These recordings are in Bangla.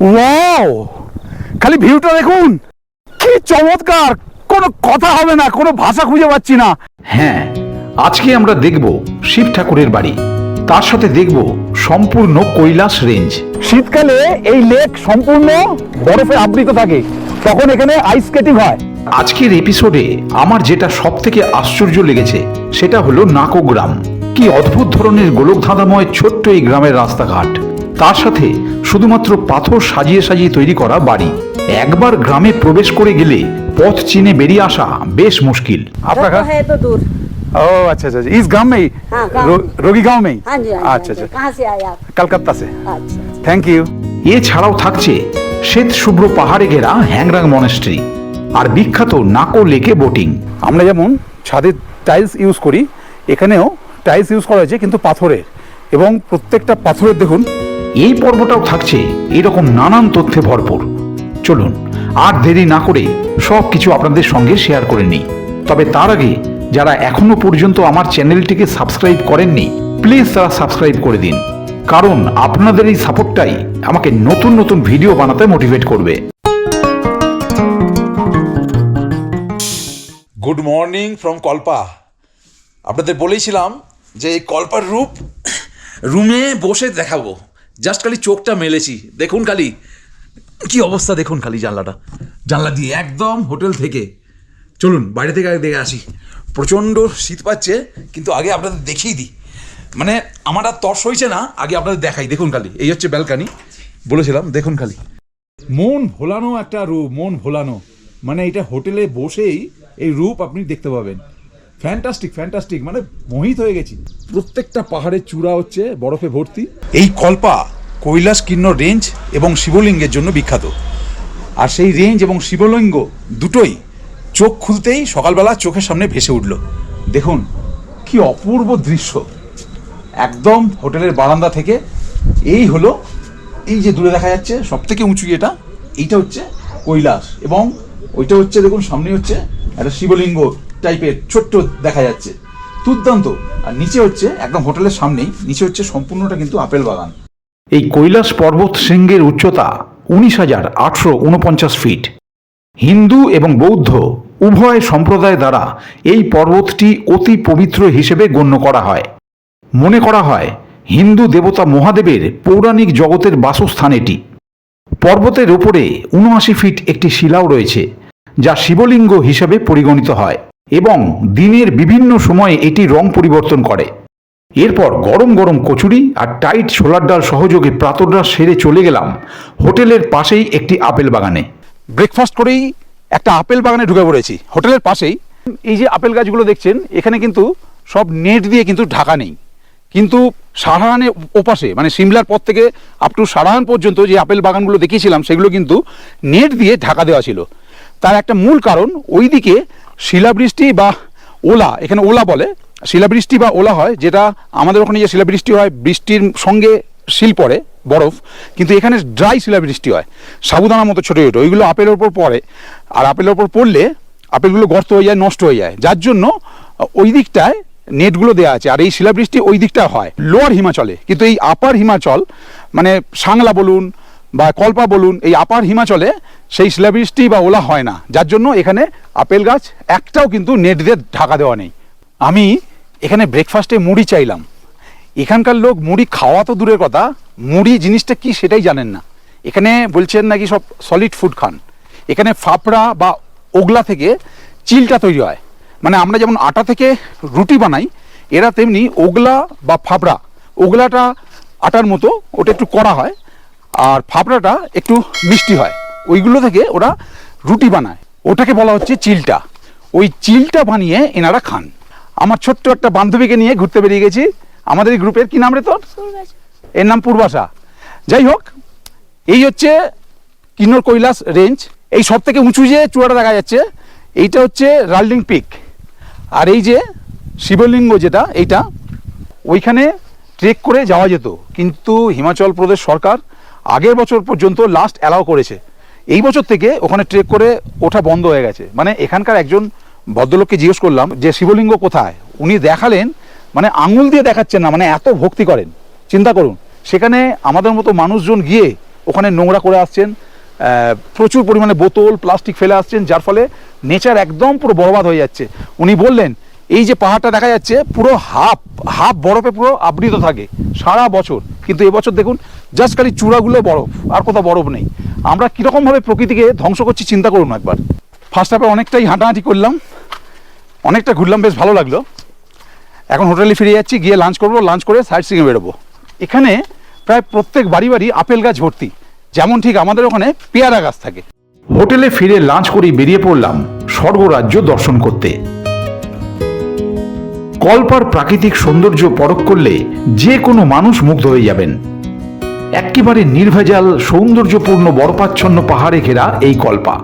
ওয়াও খালি ভিউটা দেখুন। কি চমৎকার! কোনো কথা হবে না কোনো ভাষা খুঁজে পাচ্ছি না। হ্যাঁ আজকে আমরা দেখব শিব ঠাকুরের বাড়ি। তার সাথে দেখব সম্পূর্ণ কৈলাস রেঞ্জ। শীতকালে এই লেক সম্পূর্ণ বরফে আবৃত থাকে। তখন এখানে আইস স্কেটিং হয়। আজকের এপিসোডে আমার যেটা সব থেকে আশ্চর্য লেগেছে সেটা হলো নাকো গ্রাম। কি অদ্ভুত ধরনের গোলকধাঁধাময় ছোট্ট এই গ্রামের রাস্তাঘাট। তার সাথে শুধুমাত্র পাথর সাজিয়ে সাজিয়ে তৈরি করা বাড়ি একবার গ্রামে প্রবেশ করে গেলে পথ চিনে বেরিয়ে আসা বেশ মুশকিল আপনার तो है तो दूर ও अच्छा अच्छा इस गांव में ही हाँ, गाँव रो- में। रोगी गांव में ही हाँ जी हाँ जी, अच्छा हाँ जी अच्छा कहाँ से आए आप कलकत्ता से अच्छा থ্যাংক ইউ এছাড়াও থাকছে শ্বেত শুভ্র পাহাড়ে ঘেরা হ্যাংরাং মনেস্ট্রি আর বিখ্যাত নাকো লেকে বোটিং আমরা যেমন ছাদে টাইলস ইউজ করি এখানেও টাইলস ইউজ করা হয়েছে কিন্তু পাথরের এবং প্রত্যেকটা পাথরের দেখুন এই পর্বটাও থাকছে এরকম নানান তথ্যে ভরপুর। চলুন, আর দেরি না করে সব কিছু আপনাদের সঙ্গে শেয়ার করে নিই। তবে তার আগে, যারা এখনও পর্যন্ত আমার চ্যানেলটিকে সাবস্ক্রাইব করেননি প্লিজ তারা সাবস্ক্রাইব করে দিন। কারণ আপনাদের এই সাপোর্টটাই আমাকে নতুন নতুন ভিডিও বানাতে মোটিভেট করবে। গুড মর্নিং ফ্রম কল্পা আপনাদের বলেছিলাম যে এই কল্পার রূপ রুমে বসে দেখাবো। জাস্ট খালি চোখটা মেলেছি। দেখুন খালি। কি অবস্থা দেখুন খালি জানলাটা। জানলা দিয়ে একদম হোটেল থেকে। চলুন, বাইরে থেকে আগে দেখে আসি। প্রচণ্ড শীত পাচ্ছে, কিন্তু আগে আপনাদের দেখিয়ে দিই। মানে আমার আর তর্স হয়েছে না, আগে আপনাদের দেখাই। দেখুন খালি, এই হচ্ছে ব্যালকানি। বলেছিলাম, দেখুন খালি। মন ভোলানো একটা রূপ, মন ভোলানো। মানে এটা হোটেলে বসেই এই রূপ আপনি দেখতে পাবেন। ফ্যান্টাস্টিক ফ্যান্টাস্টিক মানে মোহিত হয়ে গেছি। প্রত্যেকটা পাহাড়ের চূড়া হচ্ছে বরফে ভর্তি। এই কল্পা কৈলাস কিন্নর রেঞ্জ এবং শিবলিঙ্গের জন্য বিখ্যাত। আর সেই রেঞ্জ এবং শিবলিঙ্গ দুটোই চোখ খুলতেই সকালবেলা চোখের সামনে ভেসে উঠল। দেখুন, কি অপূর্ব দৃশ্য। একদম হোটেলের বারান্দা থেকে এই হলো, এই যে দূরে দেখা যাচ্ছে সব থেকে উঁচু এটা এইটা হচ্ছে কৈলাস। এবং ওইটা হচ্ছে, দেখুন, সামনে হচ্ছে একটা শিবলিঙ্গ। টাইপের ছোট্ট দেখা যাচ্ছে। দুর্দান্ত। আর নিচে হচ্ছে, একদম হোটেলের সামনেই, নিচে হচ্ছে সম্পূর্ণটা কিন্তু আপেল বাগান। এই কৈলাস পর্বত শৃঙ্গের উচ্চতা উনিশ হাজার আটশো উনপঞ্চাশ ফিট। হিন্দু এবং বৌদ্ধ উভয় সম্প্রদায় দ্বারা এই পর্বতটি অতি পবিত্র হিসেবে গণ্য করা হয়। মনে করা হয়, হিন্দু দেবতা মহাদেবের পৌরাণিক জগতের বাসস্থান এটি। পর্বতের ওপরে উনআশি ফিট একটি শিলাও রয়েছে, যা শিবলিঙ্গ হিসেবে পরিগণিত হয়। এবং দিনের বিভিন্ন সময়ে এটি রং পরিবর্তন করে। এরপর গরম গরম কচুরি আর টাইট ছোলার ডাল সহযোগে প্রাতরাশ সেরে চলে গেলাম হোটেলের পাশেই একটি আপেল বাগানে। ব্রেকফাস্ট করেই একটা আপেল বাগানে ঢুকে পড়েছি। হোটেলের পাশেই এই যে আপেল গাছগুলো দেখছেন, এখানে কিন্তু সব নেট দিয়ে কিন্তু ঢাকা নেই। কিন্তু সারাহানের ওপাশে মানে সিমলার পর থেকে আপ টু সারাহান পর্যন্ত যে আপেল বাগানগুলো দেখিয়েছিলাম, সেগুলো কিন্তু নেট দিয়ে ঢাকা দেওয়া ছিল। তার একটা মূল কারণ, ওইদিকে শিলাবৃষ্টি বা ওলা, এখানে ওলা বলে, শিলাবৃষ্টি বা ওলা হয়, যেটা আমাদের ওখানে যে শিলাবৃষ্টি হয়, বৃষ্টির সঙ্গে শিল পড়ে, বরফ, কিন্তু এখানে ড্রাই শিলাবৃষ্টি হয়, সাবুদানার মতো ছোটো ছোটো, ওইগুলো আপেলের ওপর পড়ে, আর আপেলের ওপর পড়লে আপেলগুলো গর্ত হয়ে যায়, নষ্ট হয়ে যায়, যার জন্য ওই দিকটায় নেটগুলো দেওয়া আছে, আর এই শিলাবৃষ্টি ওই দিকটা হয়, লোয়ার হিমাচলে, কিন্তু এই আপার হিমাচল মানে সাংলা বলুন বা কল্পা বলুন, এই আপার হিমাচলে সেই শিলাবৃষ্টি বা ওলা হয় না। যার জন্য এখানে আপেল গাছ, একটাও কিন্তু নেট দিয়ে ঢাকা দেওয়া নেই। আমি এখানে ব্রেকফাস্টে মুড়ি চাইলাম। এখানকার লোক মুড়ি খাওয়া তো দূরের কথা, মুড়ি জিনিসটা কি সেটাই জানেন না। এখানে বলছেন নাকি সব সলিড ফুড খান। এখানে ফাফড়া বা ওগলা থেকে চিলটা তৈরি হয়। মানে আমরা যেমন আটা থেকে রুটি বানাই, এরা তেমনি ওগলা বা ফাফড়া ওগলাটা আটার মতো, ওটা একটু কড়া হয়, আর ফাফড়াটা একটু মিষ্টি হয়। ওইগুলো থেকে ওরা রুটি বানায়। ওটাকে বলা হচ্ছে চিলটা। ওই চিলটা বানিয়ে এনারা খান। আমার ছোট্ট একটা বান্ধবীকে নিয়ে ঘুরতে বেরিয়ে গেছি। আমাদের এই গ্রুপের কি নাম রে তোর? এর নাম পূর্বাশা। যাই হোক এই হচ্ছে কিন্নর কৈলাস রেঞ্জ। এই সব থেকে উঁচু যে চূড়াটা দেখা যাচ্ছে এইটা হচ্ছে রাল্ডিং পিক। আর এই যে শিবলিঙ্গ যেটা এইটা ওইখানে ট্রেক করে যাওয়া যেত। কিন্তু হিমাচল প্রদেশ সরকার আগের বছর পর্যন্ত লাস্ট অ্যালাউ করেছে। এই বছর থেকে ওখানে ট্রেক করে ওঠা বন্ধ হয়ে গেছে। মানে এখানকার একজন ভদ্রলোককে জিজ্ঞেস করলাম যে, শিবলিঙ্গ কোথায়? উনি দেখালেন মানে আঙুল দিয়ে দেখাচ্ছেন না মানে এত ভক্তি করেন। চিন্তা করুন, সেখানে আমাদের মতো মানুষজন গিয়ে ওখানে নোংরা করে আসছেন প্রচুর পরিমাণে বোতল, প্লাস্টিক ফেলে আসছেন, যার ফলে নেচার একদম পুরো বরবাদ হয়ে যাচ্ছে। উনি বললেন এই যে পাহাড়টা দেখা যাচ্ছে, পুরো হাফ হাফ বরফে পুরো আবৃত থাকে, সারা বছর। কিন্তু এবছর দেখুন জাস্ট খালি চূড়াগুলো বরফ, আর কোথাও বরফ নেই। আমরা কীরকমভাবে প্রকৃতিকে ধ্বংস করছি চিন্তা করুন একবার। ফার্স্ট হাফে অনেকটাই হাঁটাহাঁটি করলাম, অনেকটা ঘুরলাম, বেশ ভালো লাগল। এখন হোটেলে ফিরে যাচ্ছি, গিয়ে লাঞ্চ করব লাঞ্চ করে সাইড সিংয়ে বেরোবো। এখানে প্রায় প্রত্যেক বাড়ি বাড়ি আপেল গাছ ভর্তি, যেমন ঠিক আমাদের ওখানে পেয়ারা গাছ থাকে। হোটেলে ফিরে লাঞ্চ করেই বেরিয়ে পড়লাম, স্বর্গরাজ্য দর্শন করতে। কল্পার প্রাকৃতিক সৌন্দর্য পরখ করলে যে কোনো মানুষ মুগ্ধ হয়ে যাবেন। একেবারে নির্ভেজাল সৌন্দর্যপূর্ণ বরপাচ্ছন্ন পাহাড়ে ঘেরা এই কল্পা।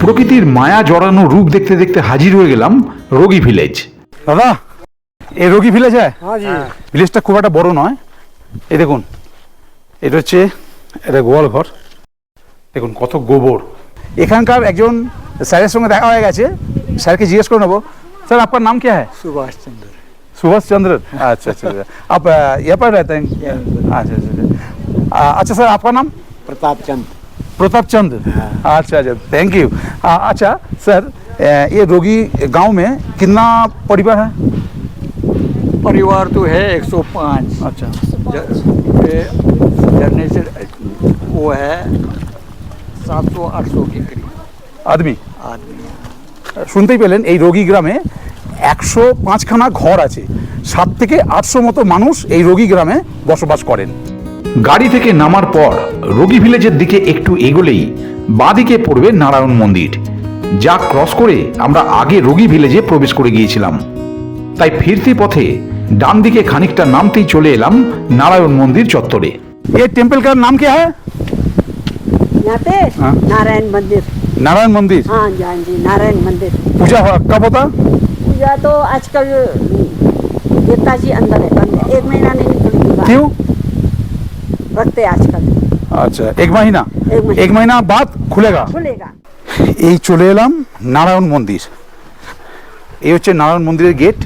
প্রকৃতির মায়া জড়ানো রূপ দেখতে দেখতে হাজির হয়ে গেলাম রোগী ভিলেজ। দাদা এই রোগী ভিলেজ হ্যাঁ ভিলেজটা খুব একটা বড় নয়। এই দেখুন এটা হচ্ছে এটা গোয়াল ঘর। দেখুন কত গোবর। এখানকার একজন স্যারের সঙ্গে দেখা হয়ে গেছে। স্যারকে জিজ্ঞেস করে নেব স্যার আপনার नाम क्या है सुभाष चंद्र सुभाष चंद्र अच्छा अच्छा अच्छा। आप अ, यहाँ पर रहते हैं अच्छा अच्छा अच्छा अ, अच्छा सर आपका नाम प्रताप चंद प्रताप चंद अच्छा अच्छा थैंक यू अच्छा सर अ, ये रोगी गांव में कितना परिवार है परिवार तो है 105 अच्छा जनरेशन वो है 700 800 के करीब आदमी आदमी শুনতেই পেলেন এই রোগী গ্রামে একশো পাঁচখানা ঘর আছে সাত থেকে আটশো মতো মানুষ এই রোগী গ্রামে বসবাস করেন গাড়ি থেকে নামার পর রোগী ভিলেজের দিকে একটু এগোলেই বাঁদিকে পড়বে নারায়ণ মন্দির যা ক্রস করে আমরা আগে রোগী ভিলেজে প্রবেশ করে গিয়েছিলাম তাই ফিরতি পথে ডান দিকে খানিকটা নামতেই চলে এলাম নারায়ণ মন্দির চত্বরে ये टेम्पल का नाम क्या है यहाँ पे हाँ। नारायण मंदिर नारायण मंदिर हाँ जान जी नारायण मंदिर पूजा हो- कब होता पूजा तो आजकल देवता जी अंदर है बंद है एक महीना नहीं निकलेगी बाहर। क्यों रखते हैं आजकल अच्छा एक महीना एक महीना। एक महीना बाद खुलेगा खुलेगा এই চলে এলাম নারায়ণ মন্দির এই হচ্ছে নারায়ণ মন্দিরের গেট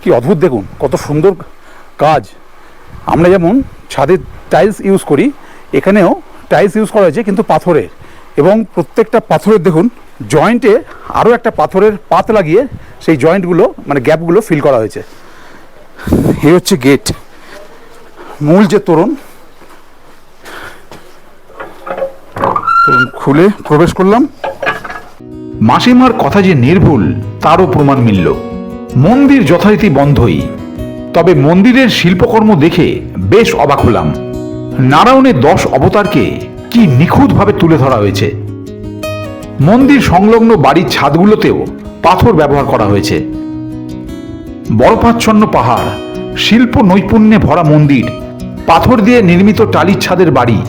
কি অদ্ভুত দেখুন কত সুন্দর কাজ আমরা যেমন ছাদের টাইলস ইউজ করি এখানেও টাইলস ইউজ করা হয়েছে কিন্তু পাথরের এবং প্রত্যেকটা পাথরের দেখুন জয়েন্টে আরও একটা পাথরের পাত লাগিয়ে সেই জয়েন্টগুলো মানে গ্যাপগুলো ফিল করা হয়েছে। এই হচ্ছে গেট মূল যে তোরণ খুলে প্রবেশ করলাম। মাসিমার কথা যে নির্ভুল, তারও প্রমাণ মিলল। মন্দির যথারীতি বন্ধই। তবে মন্দিরের শিল্পকর্ম দেখে বেশ অবাক হলাম। নারায়ণের দশ অবতারকে কি নিখুঁতভাবে তুলে ধরা হয়েছে? মন্দির সংলগ্ন বাড়ির ছাদগুলোতেও পাথর ব্যবহার করা হয়েছে। বরফাচ্ছন্ন পাহাড় শিল্প নৈপুণ্যে ভরা মন্দির পাথর দিয়ে নির্মিত টালির ছাদের বাড়ি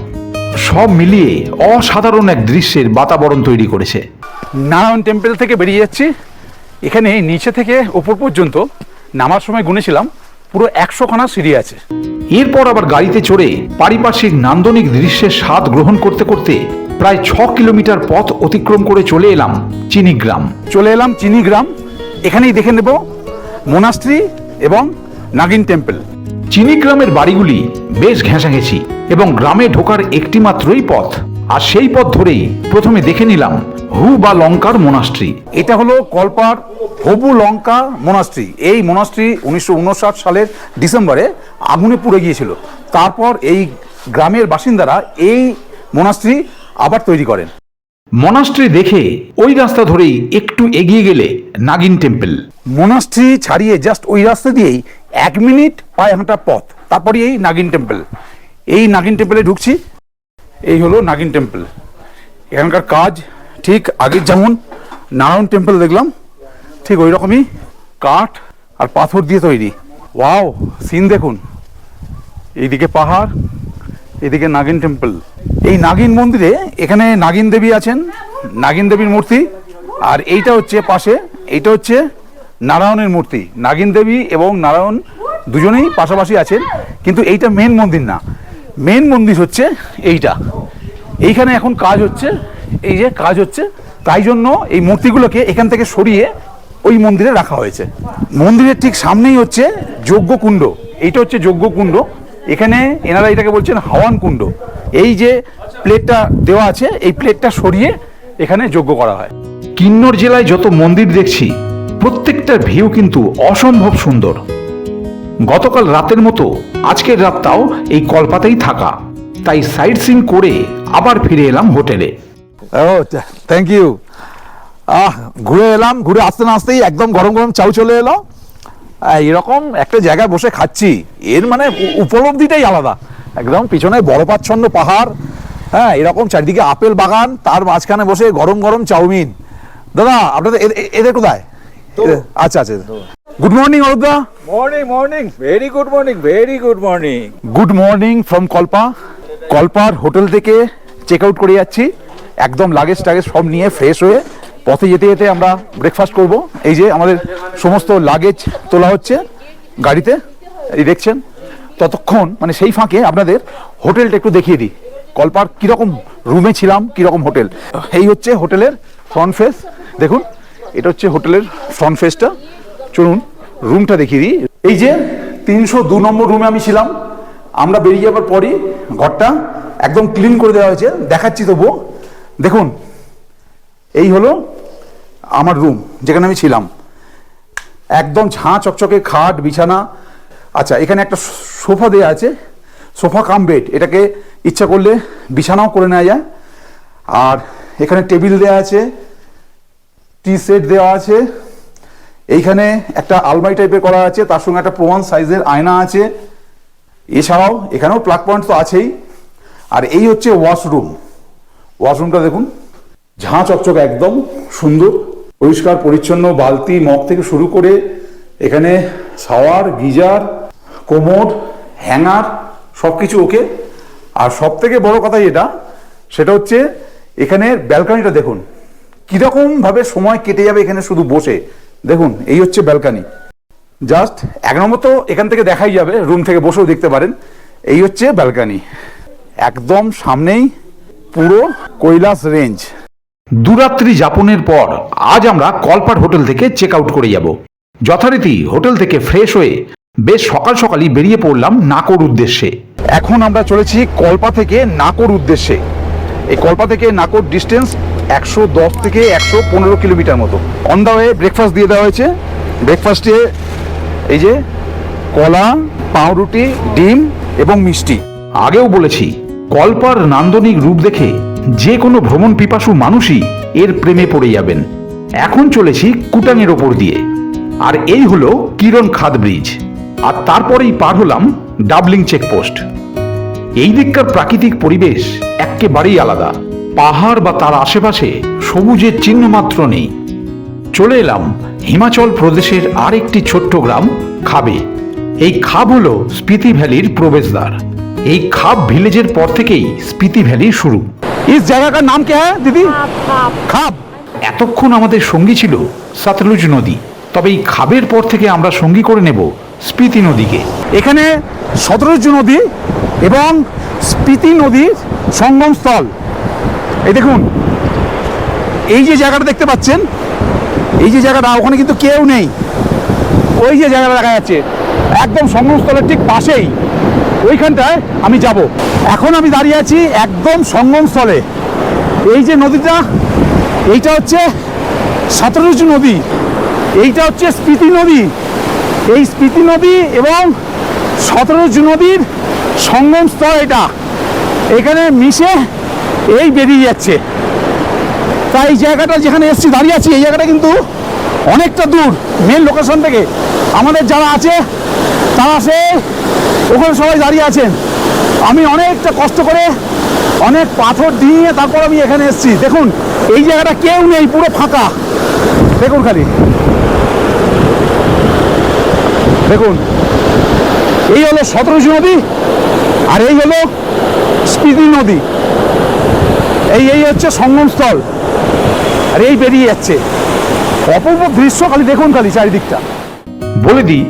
সব মিলিয়ে অসাধারণ এক দৃশ্যের বাতাবরণ তৈরি করেছে। নারায়ণ টেম্পল থেকে বেরিয়ে যাচ্ছি। এখানে নিচে থেকে ওপর পর্যন্ত নামার সময় গুনেছিলাম পুরো একশোখানা সিঁড়ি আছে। এরপর আবার গাড়িতে চড়ে পারিপার্শ্বিক নান্দনিক দৃশ্যের স্বাদ গ্রহণ করতে করতে প্রায় ছ কিলোমিটার পথ অতিক্রম করে চলে এলাম চিনিগ্রাম। চলে এলাম চিনি গ্রাম এখানেই দেখে নেব মোনাস্ট্রি এবং নাগিন টেম্পল। চিনিগ্রামের বাড়িগুলি বেশ ঘেঁষাঘেঁষি এবং গ্রামে ঢোকার একটি মাত্রই পথ। আর সেই পথ ধরেই প্রথমে দেখে নিলাম হু বা লঙ্কার মোনাস্ট্রি এটা হলো কলপার হবু লঙ্কা মোনাস্ট্রি এই মোনাস্ট্রি উনিশশো উনষাট সালের ডিসেম্বরে আগুনে পুড়ে গিয়েছিল। তারপর এই গ্রামের বাসিন্দারা এই মোনাস্ট্রি আবার তৈরি করেন। মনাস্ট্রি দেখে ওই রাস্তা ধরেই একটু এগিয়ে গেলে নাগিন টেম্পল। মোনাস্ট্রি ছাড়িয়ে জাস্ট ওই রাস্তা দিয়েই এক মিনিট পায়ে হাঁটা পথ তারপরে এই নাগিন টেম্পল। এই নাগিন টেম্পলে ঢুকছি এই হলো নাগিন টেম্পল। এখানকার কাজ ঠিক আগের যেমন নারায়ণ টেম্পল দেখলাম ঠিক ওই রকমই কাঠ আর পাথর দিয়ে তৈরি। ওয়াও সিন দেখুন। এইদিকে পাহাড় এদিকে নাগিন টেম্পল। এই নাগিন মন্দিরে এখানে নাগিন দেবী আছেন, নাগিন দেবীর মূর্তি, আর এইটা হচ্ছে পাশে, এইটা হচ্ছে নারায়ণের মূর্তি। নাগিন দেবী এবং নারায়ণ দুজনেই পাশাপাশি আছেন, কিন্তু এইটা মেন মন্দির না। মেন মন্দির হচ্ছে এইটা। এইখানে এখন কাজ হচ্ছে, এই যে কাজ হচ্ছে, তাই জন্য এই মূর্তিগুলোকে এখান থেকে সরিয়ে ওই মন্দিরে রাখা হয়েছে। মন্দিরের ঠিক সামনেই হচ্ছে যজ্ঞকুণ্ড। এইটা হচ্ছে যজ্ঞকুণ্ড। এখানে এনারা এটাকে বলছেন হাওয়ান কুণ্ড। এই যে প্লেটটা দেওয়া আছে, এই প্লেটটা সরিয়ে এখানে যোগ্য করা হয়। কিন্নর জেলায় যত মন্দির দেখছি প্রত্যেকটার ভিউ কিন্তু অসম্ভব সুন্দর। গতকাল রাতের মতো, আজকের রাতটাও এই কলপাতেই থাকা। তাই সাইট সিন করে আবার ফিরে এলাম হোটেলে। ও থ্যাংক ইউ আহ, ঘুরে এলাম, ঘুরে আসতে না আসতেই একদম গরম গরম চাউ চলে এলো। এরকম একটা জায়গায় বসে খাচ্ছি। এর মানে উপলব্ধিটাই আলাদা। একদম পিছনে বরফাচ্ছন্ন পাহাড় হ্যাঁ এরকম চারিদিকে আপেল বাগান তার মাঝখানে বসে গরম গরম চাউমিন। দাদা আপনাদের এদের কোথায়? আচ্ছা আচ্ছা। Good morning অরুদা morning morning very good morning very good morning good morning from Kalpa. কল্পার hotel থেকে চেক আউট করে যাচ্ছি। একদম লাগেজ টাগেজ সব নিয়ে ফ্রেশ হয়ে পথে যেতে যেতে আমরা ব্রেকফাস্ট করব। এই যে আমাদের সমস্ত লাগেজ তোলা হচ্ছে গাড়িতে, এই দেখছেন? ততক্ষণ মানে সেই ফাঁকে আপনাদের হোটেলটা একটু দেখিয়ে দিই। কল্পার কীরকম রুমে ছিলাম, কীরকম হোটেল? এই হচ্ছে হোটেলের ফ্রন্ট ফেস দেখুন, এটা হচ্ছে হোটেলের ফ্রন্ট ফেসটা চলুন রুমটা দেখিয়ে দিই। এই যে তিনশো দু নম্বর রুমে আমি ছিলাম। আমরা বেরিয়ে যাবার পরই ঘরটা একদম ক্লিন করে দেওয়া হয়েছে। দেখাচ্ছি তবুও। দেখুন, এই হলো আমার রুম যেখানে আমি ছিলাম। একদম ঝাঁ চকচকে খাট, বিছানা। আচ্ছা এখানে একটা সোফা দেওয়া আছে। সোফা কাম বেড, এটাকে ইচ্ছা করলে বিছানাও করে নেওয়া যায়। আর এখানে টেবিল দেওয়া আছে, টি সেট দেওয়া আছে। এইখানে একটা আলমারি টাইপের করা আছে, তার সঙ্গে একটা প্রমাণ সাইজের আয়না আছে। এছাড়াও এখানেও প্লাগ পয়েন্ট তো আছেই। আর এই হচ্ছে ওয়াশরুম ওয়াশরুমটা দেখুন, ঝাঁ চকচক একদম সুন্দর। পরিষ্কার, পরিচ্ছন্ন বালতি, মগ থেকে শুরু করে এখানে শাওয়ার, গিজার, কোমর, হ্যাঙ্গার সব কিছু ওকে। আর সব থেকে বড় কথা যেটা, সেটা হচ্ছে এখানে ব্যালকানিটা দেখুন। কীরকম ভাবে সময় কেটে যাবে এখানে শুধু বসে। দেখুন, এই হচ্ছে ব্যালকানি। জাস্ট এক নম্বর তো এখান থেকে দেখাই যাবে, রুম থেকে বসেও দেখতে পারেন। এই হচ্ছে ব্যালকানি। একদম সামনেই পুরো কৈলাস রেঞ্জ। দুরাত্রি যাপনের পর আজ আমরা কলপাট হোটেল থেকে চেক আউট করে যাব। যথারীতি হোটেল থেকে ফ্রেশ হয়ে বেশ সকাল সকালই বেরিয়ে পড়লাম নাকোর উদ্দেশ্যে। এখন আমরা চলেছি কল্পা থেকে নাকোর উদ্দেশ্যে। এই কল্পা থেকে নাকোর ডিস্টেন্স একশো দশ থেকে একশো পনেরো কিলোমিটার মতো। অন দা ওয়ে ব্রেকফাস্ট দিয়ে দেওয়া হয়েছে। ব্রেকফাস্টে এই যে কলা, পাউরুটি, ডিম এবং মিষ্টি। আগেও বলেছি, কল্পার নান্দনিক রূপ দেখে যে কোনো ভ্রমণ পিপাসু মানুষই এর প্রেমে পড়ে যাবেন। এখন চলেছি কুটাঙের ওপর দিয়ে। আর এই হলো কিরণ খাদ ব্রিজ। আর তারপরেই পার হলাম ডাবলিং চেকপোস্ট। এই দিককার প্রাকৃতিক পরিবেশ একেবারেই আলাদা। পাহাড় বা তার আশেপাশে সবুজের চিহ্ন মাত্র নেই। চলে এলাম হিমাচল প্রদেশের আরেকটি ছোট্ট গ্রাম, খাবে। এই খাব হলো স্পিতি ভ্যালির প্রবেশদ্বার। এই খাব ভিলেজের পর থেকেই স্পিতি ভ্যালি শুরু। ইস জায়গা কা নাম কে হ্যাঁ দিদি? খাব এতক্ষণ আমাদের সঙ্গী ছিল সতলুজ নদী। তবে এই খাবের পর থেকে আমরা সঙ্গী করে নেব স্পিতি নদীকে। এখানে সতরজু নদী এবং স্পিতি নদীর সঙ্গমস্থল এই দেখুন এই যে জায়গাটা দেখতে পাচ্ছেন এই যে জায়গাটা ওখানে কিন্তু কেউ নেই। ওই যে জায়গাটা দেখা যাচ্ছে একদম সঙ্গমস্থলের ঠিক পাশেই। ওইখানটায় আমি যাব। এখন আমি দাঁড়িয়ে আছি একদম সঙ্গমস্থলে। এই যে নদীটা, এইটা হচ্ছে সতরজু নদী। এইটা হচ্ছে স্পিতি নদী। এই স্পিতি নদী এবং সতেরোজু নদীর সঙ্গমস্থল এটা। এখানে মিশে এই বেরিয়ে যাচ্ছে। তাই এই জায়গাটা যেখানে এসছি, দাঁড়িয়ে আছি, এই জায়গাটা কিন্তু অনেকটা দূর মেন লোকেশন থেকে। আমাদের যারা আছে, তারা সে ওখানে সবাই দাঁড়িয়ে আছেন। আমি অনেকটা কষ্ট করে অনেক পাথর দিয়ে তারপর আমি এখানে এসেছি। দেখুন, এই জায়গাটা কেউ নেই, পুরো ফাঁকা। দেখুন খালি। দেখুন, এই হলো সতেরোশো নদী আর এই হলো স্পিতি নদী। এই এই হচ্ছে সঙ্গমস্থল। আর এই বেরিয়ে যাচ্ছে। অপূর্ব দৃশ্য খালি, দেখুন খালি চারিদিকটা। বলে দিই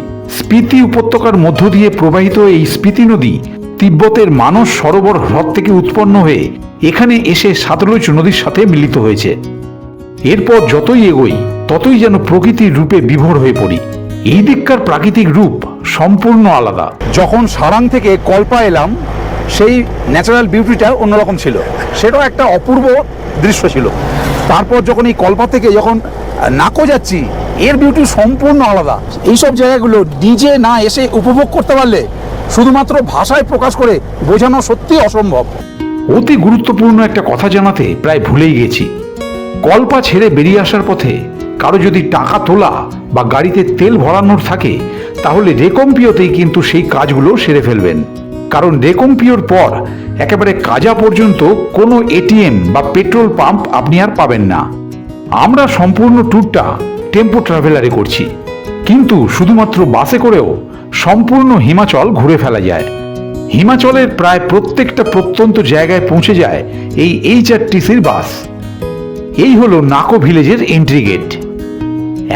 স্পিতি উপত্যকার মধ্য দিয়ে প্রবাহিত এই স্পিতি নদী তিব্বতের মানস সরোবর হ্রদ থেকে উৎপন্ন হয়ে এখানে এসে সাতলুজ নদীর সাথে মিলিত হয়েছে। এরপর যতই এগোই, ততই যেন প্রকৃতির রূপে বিভোর হয়ে পড়ি। এই দিককার প্রাকৃতিক রূপ সম্পূর্ণ আলাদা। যখন সারাং থেকে কল্পা এলাম, সেই ন্যাচারাল বিউটিটা অন্যরকম ছিল। সেটাও একটা অপূর্ব দৃশ্য ছিল। তারপর যখন এই কল্পা থেকে যখন নাকো যাচ্ছি এর বিউটি সম্পূর্ণ আলাদা। এইসব জায়গাগুলো নিজে না এসে উপভোগ করতে পারলে শুধুমাত্র ভাষায় প্রকাশ করে বোঝানো সত্যি অসম্ভব। অতি গুরুত্বপূর্ণ একটা কথা জানাতে প্রায় ভুলেই গেছি। কল্পা ছেড়ে বেরিয়ে আসার পথে কারও যদি টাকা তোলা বা গাড়িতে তেল ভরানোর থাকে, তাহলে রেকম্পিওতেই কিন্তু সেই কাজগুলো সেরে ফেলবেন। কারণ রেকম্পিওর পর একেবারে কাজা পর্যন্ত কোনো এটিএম বা পেট্রোল পাম্প আপনি আর পাবেন না। আমরা সম্পূর্ণ ট্যুরটা টেম্পো ট্রাভেলারে করছি। কিন্তু শুধুমাত্র বাসে করেও সম্পূর্ণ হিমাচল ঘুরে ফেলা যায়। হিমাচলের প্রায় প্রত্যেকটা প্রত্যন্ত জায়গায় পৌঁছে যায় এই এইচআরটিসির বাস। এই হলো নাকো ভিলেজের এন্ট্রি গেট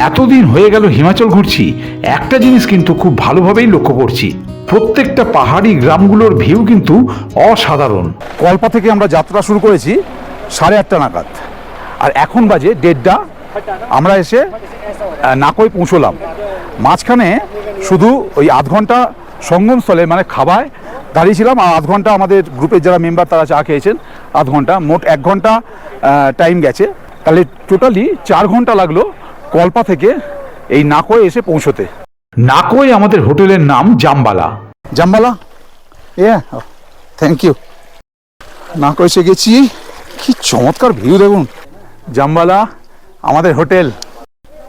এতদিন হয়ে গেল হিমাচল ঘুরছি, একটা জিনিস কিন্তু খুব ভালোভাবেই লক্ষ্য করছি। প্রত্যেকটা পাহাড়ি গ্রামগুলোর ভিউ কিন্তু অসাধারণ। কল্পা থেকে আমরা যাত্রা শুরু করেছি সাড়ে আটটা নাগাদ। আর এখন বাজে দেড়টা আমরা এসে নাকই নাকোয় পৌঁছলাম। মাঝখানে শুধু ওই আধ ঘণ্টা সঙ্গমস্থলে মানে খাবায় দাঁড়িয়েছিলাম, আর আধ ঘণ্টা আমাদের গ্রুপের যারা মেম্বার, তারা চা খেয়েছেন, আধ ঘণ্টা, মোট এক ঘণ্টা টাইম গেছে। তাহলে টোটালি চার ঘণ্টা লাগল কল্পা থেকে এই নাকোয় এসে পৌঁছতে। নাকোয় আমাদের হোটেলের নাম জামবালা। জাম্বালা? এ থ্যাংক ইউ না এসে গেছি। কি চমৎকার ভিউ দেখুন। জাম্বালা আমাদের hotel.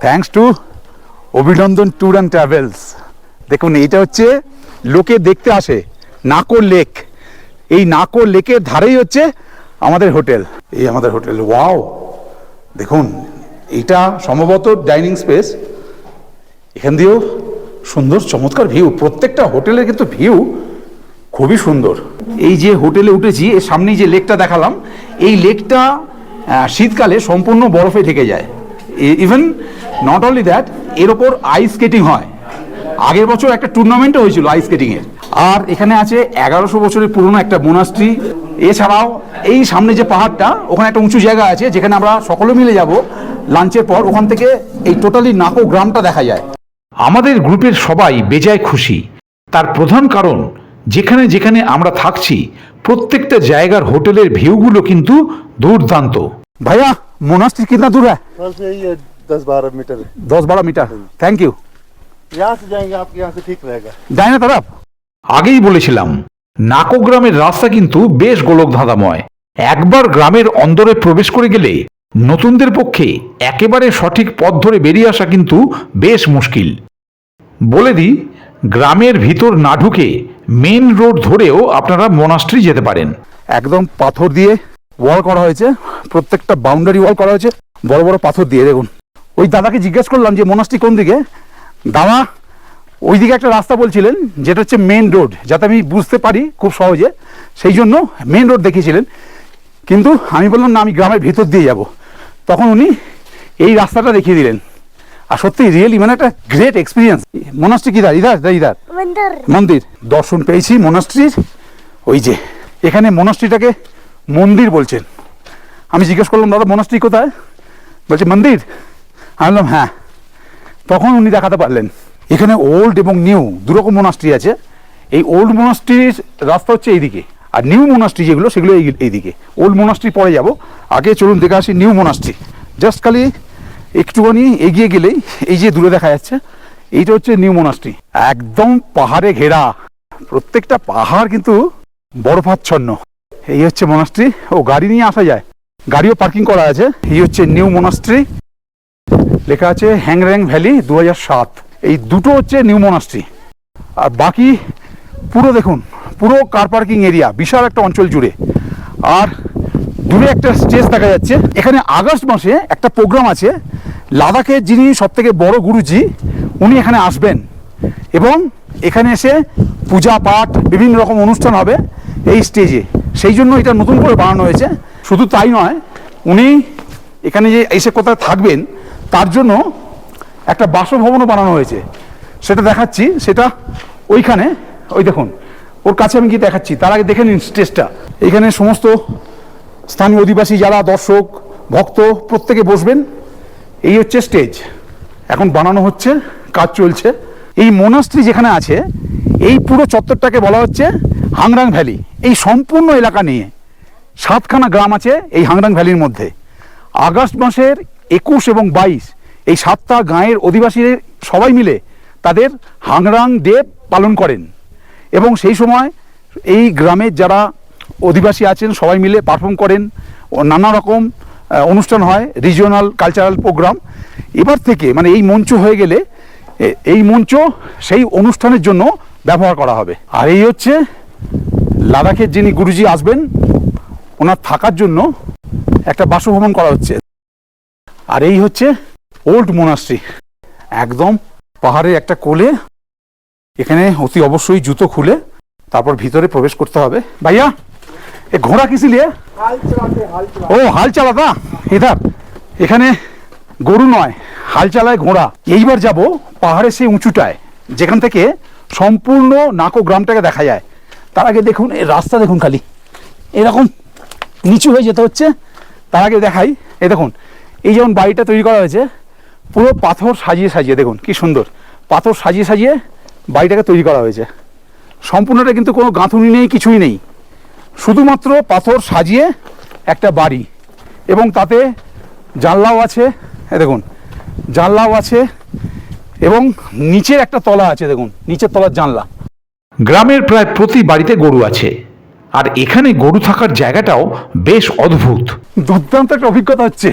Thanks to Abhinandan tour and travels দেখুন, এইটা হচ্ছে লোকে দেখতে আসে নাকো লেক। এই নাকো লেকের ধারেই হচ্ছে আমাদের হোটেল। এই আমাদের হোটেল, ওয়াও! দেখুন, এইটা সম্ভবত ডাইনিং স্পেস। এখান দিয়েও সুন্দর, চমৎকার ভিউ। প্রত্যেকটা হোটেলের কিন্তু ভিউ খুবই সুন্দর। এই যে হোটেলে উঠেছি, এর সামনেই যে লেকটা দেখালাম, এই লেকটা শীতকালে সম্পূর্ণ বরফে ঢেকে যায়। ইভেন নট অনলি দ্যাট এর ওপর আইস স্কেটিং হয়। আগের বছর একটা টুর্নামেন্টও হয়েছিল আইস স্কেটিংয়ের আর এখানে আছে এগারোশো বছরের পুরনো একটা মোনাস্ট্রি এছাড়াও এই সামনে যে পাহাড়টা, ওখানে একটা উঁচু জায়গা আছে, যেখানে আমরা সকলে মিলে যাব। লাঞ্চের পর ওখান থেকে এই টোটালি নাকো গ্রামটা দেখা যায়। আমাদের গ্রুপের সবাই বেজায় খুশি। তার প্রধান কারণ যেখানে যেখানে আমরা থাকছি প্রত্যেকটা জায়গার হোটেলের ভিউগুলো কিন্তু দুর্দান্ত भैया मोनास्ट्री कितना दूर है बस यही है दस बारह मीटर दस बारह मीटर थैंक यू यहाँ से जाएंगे आपके यहाँ से ठीक रहेगा दाहिने तरफ আগেই বলেছিলাম নাকো গ্রামের রাস্তা কিন্তু বেশ গোলকধাঁধাময় একবার গ্রামের অন্দরে প্রবেশ করে গেলে নতুনদের পক্ষে একেবারে সঠিক পথ ধরে বেরিয়ে আসা কিন্তু বেশ মুশকিল বলে দিই গ্রামের ভিতর না ঢুকে মেন রোড ধরেও আপনারা মোনাস্ট্রি যেতে পারেন। একদম পাথর দিয়ে ওয়াল করা হয়েছে, প্রত্যেকটা বাউন্ডারি ওয়াল করা হয়েছে, বড় বড় পাথর দিয়ে, দেখুন। ওই দাদাকে জিজ্ঞেস করলাম যে, মোনাস্ট্রি কোন দিকে? দাদা ওই দিকে একটা রাস্তা বলছিলেন, যেটা হচ্ছে মেন রোড যাতে আমি বুঝতে পারি খুব সহজে, সেই জন্য মেন রোড দেখিয়েছিলেন। কিন্তু আমি বললাম, না, আমি গ্রামের ভিতর দিয়ে যাব। তখন উনি এই রাস্তাটা দেখিয়ে দিলেন। আর সত্যি রিয়েলি মানে একটা গ্রেট এক্সপিরিয়েন্স মনাস্ট্রি কিদার ইদার ইদার মন্দির। দর্শন পেয়েছি মনাস্ট্রির ওই যে এখানে মনাস্ট্রিটাকে মন্দির বলছেন। আমি জিজ্ঞেস করলাম দাদা মনাস্ট্রি কোথায়? বলছে মন্দির। আমি বললাম হ্যাঁ। তখন উনি দেখাতে পারলেন। এখানে ওল্ড এবং নিউ দুরকম মনাস্ট্রি আছে। এই ওল্ড মনাস্ট্রির রাস্তা হচ্ছে এইদিকে। আর নিউ মনাস্ট্রি যেগুলো সেগুলো এইদিকে। ওল্ড মনাস্ট্রি পরে যাব। আগে চলুন দেখে আসি নিউ মনাস্ট্রি জাস্ট খালি একটুখানি এগিয়ে গেলেই এই যে দূরে দেখা যাচ্ছে, এইটা হচ্ছে নিউ মোনাস্ট্রি। একদম পাহাড়ে ঘেরা। প্রত্যেকটা পাহাড় কিন্তু বরফাচ্ছন্ন। এই হচ্ছে মোনাস্ট্রি। ও, গাড়ি নিয়ে আসা যায়। গাড়িও পার্কিং করা আছে। এই হচ্ছে নিউ মোনাস্ট্রি। লেখা আছে হ্যাংর্যাং ভ্যালি দু এই দুটো হচ্ছে নিউ মোনাস্ট্রি। আর বাকি পুরো দেখুন, পুরো কার পার্কিং এরিয়া বিশাল একটা অঞ্চল জুড়ে। আর দূরে একটা স্টেজ দেখা যাচ্ছে। এখানে আগস্ট মাসে একটা প্রোগ্রাম আছে। লাদাখের যিনি সব থেকে বড় গুরুজি, উনি এখানে আসবেন এবং এখানে এসে পূজা পাঠ, বিভিন্ন রকম অনুষ্ঠান হবে এই স্টেজে। সেই জন্য এটা নতুন করে বানানো হয়েছে। শুধু তাই নয়, উনি এখানে যে এসে কোথায় থাকবেন, তার জন্য একটা বাসভবনও বানানো হয়েছে। সেটা দেখাচ্ছি। সেটা ওইখানে, ওই দেখুন, ওর কাছে আমি গিয়ে দেখাচ্ছি। তার আগে দেখে নিন স্টেজটা। এখানে সমস্ত স্থানীয় অধিবাসী যারা, দর্শক, ভক্ত, প্রত্যেকে বসবেন। এই হচ্ছে স্টেজ এখন বানানো হচ্ছে, কাজ চলছে। এই মোনাস্ট্রি যেখানে আছে, এই পুরো চত্বরটাকে বলা হচ্ছে হাংরাং ভ্যালি এই সম্পূর্ণ এলাকা নিয়ে সাতখানা গ্রাম আছে এই হাংরাং ভ্যালির মধ্যে। আগস্ট মাসের একুশ এবং বাইশ, এই সাতটা গাঁয়ের অধিবাসীদের সবাই মিলে তাদের হাংরাং ডে পালন করেন। এবং সেই সময় এই গ্রামের যারা অধিবাসী আছেন, সবাই মিলে পারফর্ম করেন। নানা রকম অনুষ্ঠান হয় রিজিওনাল কালচারাল প্রোগ্রাম এবার থেকে মানে এই মঞ্চ হয়ে গেলে এই মঞ্চ সেই অনুষ্ঠানের জন্য ব্যবহার করা হবে। আর এই হচ্ছে, লাদাখের যিনি গুরুজি আসবেন, ওনার থাকার জন্য একটা বাসভবন করা হচ্ছে। আর এই হচ্ছে ওল্ড মোনাস্ট্রি একদম পাহাড়ের একটা কোলে, এখানে অতি অবশ্যই জুতো খুলে, তারপর ভিতরে প্রবেশ করতে হবে। ভাইয়া এ, ঘোড়া কিসি লিয়ে ও, হাল চালাতা এধার এখানে গরু নয়, হাল চালায় ঘোড়া। এইবার যাব পাহাড়ের সেই উঁচুটায়, যেখান থেকে সম্পূর্ণ নাকো গ্রামটাকে দেখা যায়। তার আগে দেখুন এই রাস্তা দেখুন খালি। এরকম নিচু হয়ে যেতে হচ্ছে। তার আগে দেখাই এই দেখুন, এই যেমন বাড়িটা তৈরি করা হয়েছে, পুরো পাথর সাজিয়ে সাজিয়ে, দেখুন কি সুন্দর। পাথর সাজিয়ে সাজিয়ে বাড়িটাকে তৈরি করা হয়েছে। সম্পূর্ণটা কিন্তু কোনো গাঁথুনি নেই, কিছুই নেই। শুধুমাত্র পাথর সাজিয়ে একটা বাড়ি। এবং তাতে জানলাও আছে দেখুন জানলাও আছে এবং নিচের একটা তলা আছে দেখুন নিচের তলার জানলা। গ্রামের প্রায় প্রতি বাড়িতে গরু আছে আর এখানে গরু থাকার জায়গাটাও বেশ অদ্ভুত। দুর্দান্ত একটা অভিজ্ঞতা হচ্ছে।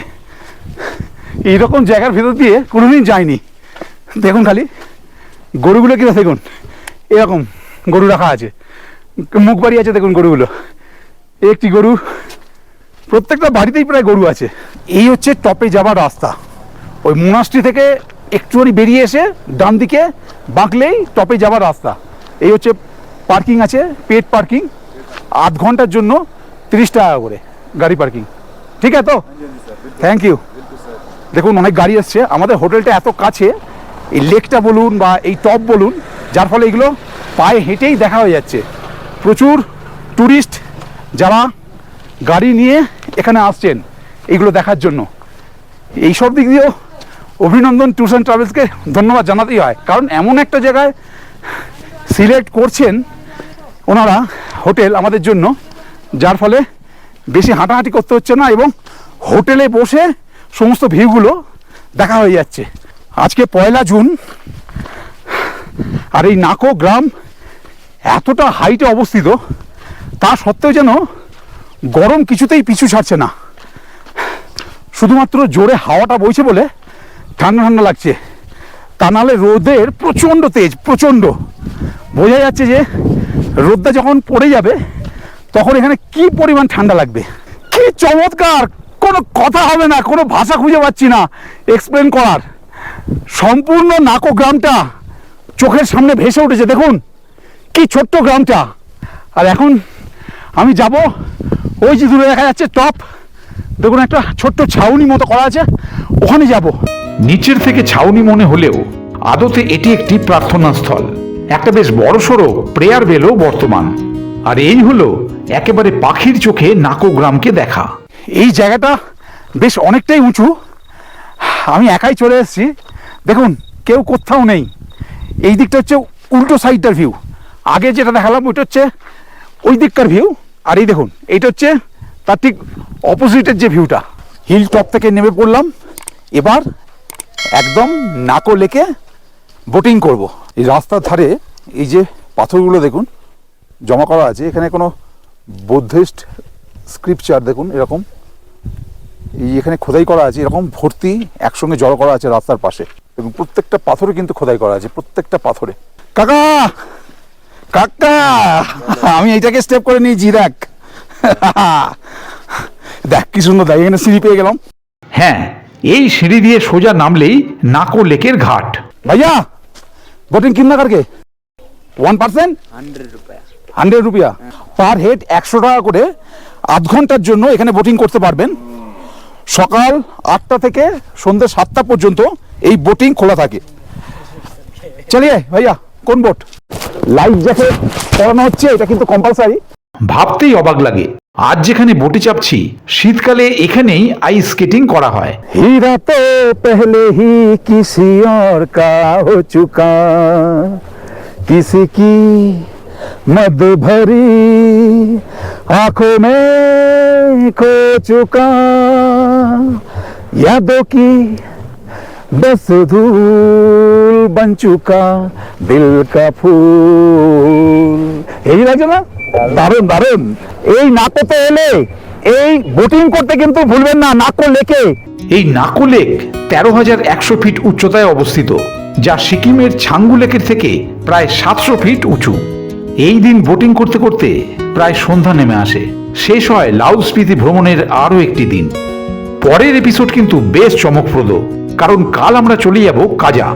এইরকম জায়গার ভেতর দিয়ে কোনোদিন যায়নি দেখুন খালি গরুগুলো কিনা দেখুন এরকম গরু রাখা আছে। মুখ বাড়ি আছে দেখুন গরুগুলো। একটি গরু, প্রত্যেকটা বাড়িতেই প্রায় গরু আছে। এই হচ্ছে টপে যাবার রাস্তা। ওই মোনাস্ট্রি থেকে একটুখানি বেরিয়ে এসে ডান দিকে বাঁকলেই টপে যাবার রাস্তা। এই হচ্ছে পার্কিং আছে, পেট পার্কিং। আধ ঘণ্টার জন্য তিরিশ টাকা করে গাড়ি পার্কিং। ঠিক আছে তো? থ্যাংক ইউ দেখুন অনেক গাড়ি এসছে। আমাদের হোটেলটা এত কাছে, এই লেকটা বলুন বা এই টপ বলুন, যার ফলে এগুলো পায়ে হেঁটেই দেখা হয়ে যাচ্ছে। প্রচুর ট্যুরিস্ট যারা গাড়ি নিয়ে এখানে আসছেন এইগুলো দেখার জন্য। এই সব দিক দিয়েও অভিনন্দন ট্যুরস অ্যান্ড ট্রাভেলসকে ধন্যবাদ জানাতেই হয়। কারণ এমন একটা জায়গায় সিলেক্ট করছেন ওনারা হোটেল আমাদের জন্য, যার ফলে বেশি হাঁটাহাঁটি করতে হচ্ছে না এবং হোটেলে বসে সমস্ত ভিউগুলো দেখা হয়ে যাচ্ছে। আজকে পয়লা জুন, আর এই নাকো গ্রাম এতটা হাইটে অবস্থিত, তা সত্ত্বেও যেন গরম কিছুতেই পিছু ছাড়ছে না। শুধুমাত্র জোরে হাওয়াটা বইছে বলে ঠান্ডা ঠান্ডা লাগছে। তা নাহলে রোদের প্রচণ্ড তেজ, প্রচণ্ড। বোঝা যাচ্ছে যে রোদটা যখন পড়ে যাবে, তখন এখানে কি পরিমাণ ঠান্ডা লাগবে। কি চমৎকার! কোনো কথা হবে না, কোনো ভাষা খুঁজে পাচ্ছি না এক্সপ্লেন করার। সম্পূর্ণ নাকো গ্রামটা চোখের সামনে ভেসে উঠেছে, দেখুন। কি ছোট্ট গ্রামটা। আর এখন আমি যাব ওই যে দূরে দেখা যাচ্ছে টপ। দেখুন একটা ছোট্ট ছাউনি মতো করা আছে ওখানে যাব। নিচের থেকে ছাউনি মনে হলেও আদতে এটি একটি প্রার্থনা স্থল। একটা বেশ বড়সড় প্রেয়ার বেলও বর্তমান। আর এই হলো একেবারে পাখির চোখে নাকো গ্রামকে দেখা। এই জায়গাটা বেশ অনেকটাই উঁচু। আমি একাই চলে এসেছি। দেখুন কেউ কোথাও নেই। এই দিকটা হচ্ছে উল্টো সাইডটার ভিউ আগে যেটা দেখালাম, ওইটা হচ্ছে ওই দিককার ভিউ আর এই দেখুন, এইটা হচ্ছে তার ঠিক অপোজিটের যে ভিউটা হিল টপ থেকে নেমে পড়লাম। এবার একদম নাকো লেকে বোটিং করব। এই রাস্তার ধারে এই যে পাথরগুলো দেখুন, জমা করা আছে। এখানে কোনো বুদ্ধিস্ট স্ক্রিপচার দেখুন, এরকম। এই এখানে খোদাই করা আছে। এরকম ভর্তি একসঙ্গে জড়ো করা আছে রাস্তার পাশে। এবং প্রত্যেকটা পাথরে কিন্তু খোদাই করা আছে, প্রত্যেকটা পাথরে। কাকা! কাকা আমি এইটাকে স্টেপ করে নিয়েছি দেখ। দেখ কি সুন্দর দেখ এখানে সিঁড়ি পেয়ে গেলাম। হ্যাঁ এই সিঁড়ি দিয়ে সোজা নামলেই নাকো লেকের ঘাট। ভাইয়া বোটিং কিন্না কারকে ওয়ান পার্সেন্ট হান্ড্রেড রুপিয়া। পার হেড একশো টাকা করে আধ ঘণ্টার জন্য এখানে বোটিং করতে পারবেন। সকাল আটটা থেকে সন্ধ্যে সাতটা পর্যন্ত এই বোটিং খোলা থাকে। চলিয়ে ভাইয়া কোন বোট লাইফ জ্যাকেট পরানো হচ্ছে এটা কিন্তু কম্পালসারি ভাবতেই অবাক লাগে আজ যেখানে বোটে চাপছি শীতকালে এখানেই আইস স্কেটিং করা হয় हीरा तो पहले ही किसी और का हो चुका किसी की मद भरी आंखों में खो चुका यादों की बस धूल बन चुका दिल का फूल এই লাগে না দারুণ দারুণ এই নাকোতে এলে এই বোটিং করতে কিন্তু ভুলবেন না নাকো লেকে এই নাকো লেক তেরো হাজার একশো ফিট উচ্চতায় অবস্থিত যা সিকিমের ছাঙ্গু লেকের থেকে প্রায় সাতশো ফিট উঁচু এই দিন বোটিং করতে করতে প্রায় সন্ধ্যা নেমে আসে শেষ হয় লাউড স্পিতি ভ্রমণের আরও একটি দিন পরের এপিসোড কিন্তু বেশ চমকপ্রদ কারণ কাল আমরা চলে যাব কাজা।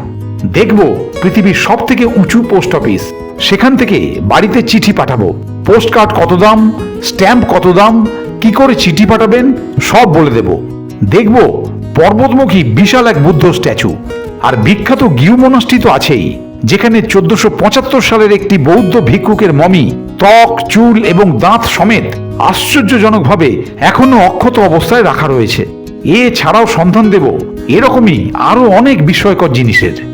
দেখব পৃথিবীর সব থেকে উঁচু পোস্ট অফিস। সেখান থেকে বাড়িতে চিঠি পাঠাবো। পোস্ট কার্ড কত দাম? স্ট্যাম্প কত দাম? কি করে চিঠি পাঠাবেন? সব বলে দেব। দেখব পর্বতমুখী বিশাল এক বুদ্ধ স্ট্যাচু। আর বিখ্যাত গিউ মনাস্ট্রি তো আছেই, যেখানে চোদ্দশো পঁচাত্তর সালের একটি বৌদ্ধ ভিক্ষুকের মমি, ত্বক, চুল এবং দাঁত সমেত আশ্চর্যজনকভাবে এখনও অক্ষত অবস্থায় রাখা রয়েছে। এ ছাড়াও সন্ধান দেব এরকমই আরও অনেক বিস্ময়কর জিনিসের।